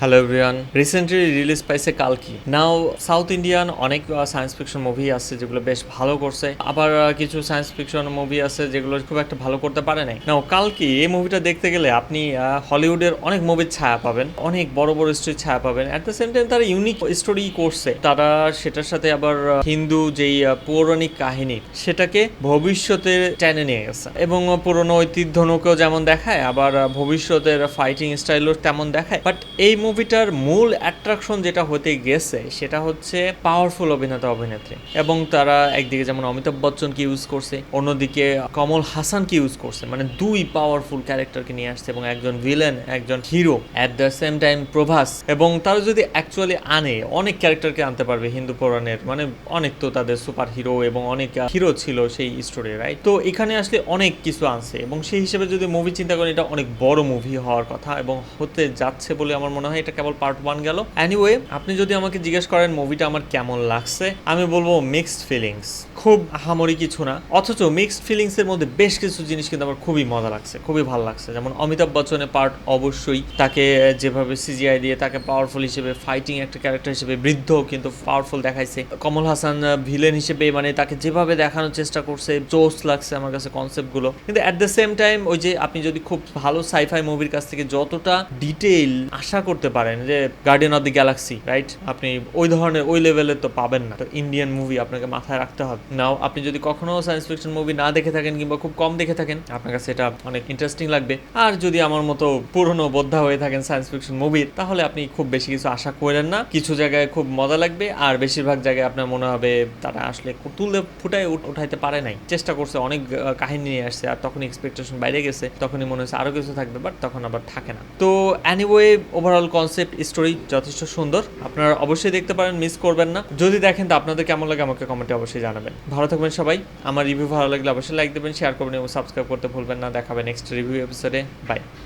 Hello everyone recently release পাইছে কালকি। Now south Indian অনেক সায়েন্স ফিকশন মুভি আছে যেগুলো বেশ ভালো করছে। আবার কিছু সায়েন্স ফিকশন মুভি আছে যেগুলো খুব একটা ভালো করতে পারে নাই। নাও কালকি এই মুভিটা দেখতে গেলে আপনি হলিউডের অনেক মুভির ছায়া পাবেন, অনেক বড় বড় স্টোরির ছায়া পাবেন। অ্যাট দ্য সেম টাইম তারা ইউনিক স্টোরি করছে। তারা সেটার সাথে আবার হিন্দু যেই পৌরাণিক কাহিনী, সেটাকে ভবিষ্যতে টেনে নিয়ে গেছে। এবং পুরনো ঐতিহ্যকেও যেমন দেখায়, আবার ভবিষ্যতের ফাইটিং স্টাইলও তেমন দেখায়। বাট এই মুভিটার মূল অ্যাট্রাকশন যেটা হতে গেছে, সেটা হচ্ছে পাওয়ারফুল অভিনেতা, অভিনেত্রী। এবং তারা একদিকে যেমন অমিতাভ বচ্চনকে ইউজ করছে, অন্যদিকে কমল হাসানকে ইউজ করছে। মানে দুই পাওয়ারফুল ক্যারেক্টারকে নিয়ে আসছে এবং একজন ভিলেন একজন hero at the same time Prabhas. এবং তারা যদি অ্যাকচুয়ালি আনে, অনেক ক্যারেক্টারকে আনতে পারবে হিন্দু পুরাণের। মানে অনেক তো তাদের সুপার হিরো এবং অনেক হিরো ছিল সেই স্টোরি রাইট তো এখানে আসলে অনেক কিছু আনছে। এবং সেই হিসেবে যদি মুভি চিন্তা করি এটা অনেক বড় মুভি হওয়ার কথা এবং হতে যাচ্ছে বলে আমার মনে হয় এটা কেবল পার্ট ওয়ান গেল। অ্যানিওয়ে আপনি যদি আমাকে জিজ্ঞেস করেন মুভিটা আমার কেমন লাগছে, আমি বলব মিক্সড ফিলিংস খুব আহামরি কিছু না। অথচ মিক্সড ফিলিংস এর মধ্যে বেশ কিছু জিনিস কিন্তু আমার খুবই মজা লাগছে, খুবই ভালো লাগছে। যেমন অমিতাভ বচ্চনের পার্ট অবশ্যই, তাকে যেভাবে সিজিআই দিয়ে তাকে পাওয়ারফুল হিসেবে ফাইটিং একটা ক্যারেক্টার হিসেবে বৃদ্ধ কিন্তু পাওয়ারফুল দেখাইছে। কমল হাসান ভিলেন হিসেবে মানে তাকে যেভাবে দেখানোর চেষ্টা করছে জোস লাগছে আমার কাছে কনসেপ্টগুলো কিন্তু অ্যাট দ্য সেম টাইম ওই যে আপনি যদি খুব ভালো সাইফাই মুভির কাছ থেকে যতটা ডিটেইল আশা করতে পারেন যে Guardian of the Galaxy right আপনি ওই ধরনের, ওই লেভেলের তো পাবেন না। তো ইন্ডিয়ান মুভি আপনাকে মাথায় রাখতে হবে। নাও আপনি যদি কখনো সায়েন্স ফিকশন মুভি না দেখে থাকেন কিংবা খুব কম দেখে থাকেন, আপনার কাছে এটা অনেক ইন্টারেস্টিং লাগবে। আর যদি আমার মতো পুরনো বোদ্ধা হয়ে থাকেন সায়েন্স ফিকশন মুভির তাহলে আপনি খুব বেশি কিছু আশা করেন না। কিছু জায়গায় খুব মজা লাগবে, আর বেশিরভাগ জায়গায় আপনার মনে হবে তারা আসলে তুলে ফুটায় উঠ- উঠাইতে পারে নাই। চেষ্টা করছে, অনেক কাহিনী নিয়ে আসছে, আর তখন এক্সপেকটেশন বাইরে গেছে। তখনই মনে হচ্ছে আরও কিছু থাকবে বাট তখন আবার থাকে না। তো অ্যানিওয়ে ওভারঅল কনসেপ্ট স্টোরি যথেষ্ট সুন্দর। আপনারা অবশ্যই দেখতে পারেন মিস করবেন না। যদি দেখেন তো আপনাদের কেমন লাগে আমাকে কমেন্টে অবশ্যই জানাবেন। ভালো থাকবেন সবাই। আমার রিভিউ ভালো লাগলে অবশ্যই লাইক দেবেন শেয়ার করবেন এবং সাবস্ক্রাইব করতে ভুলবেন না। দেখাবেন নেক্সট রিভিউ এপিসোডে বাই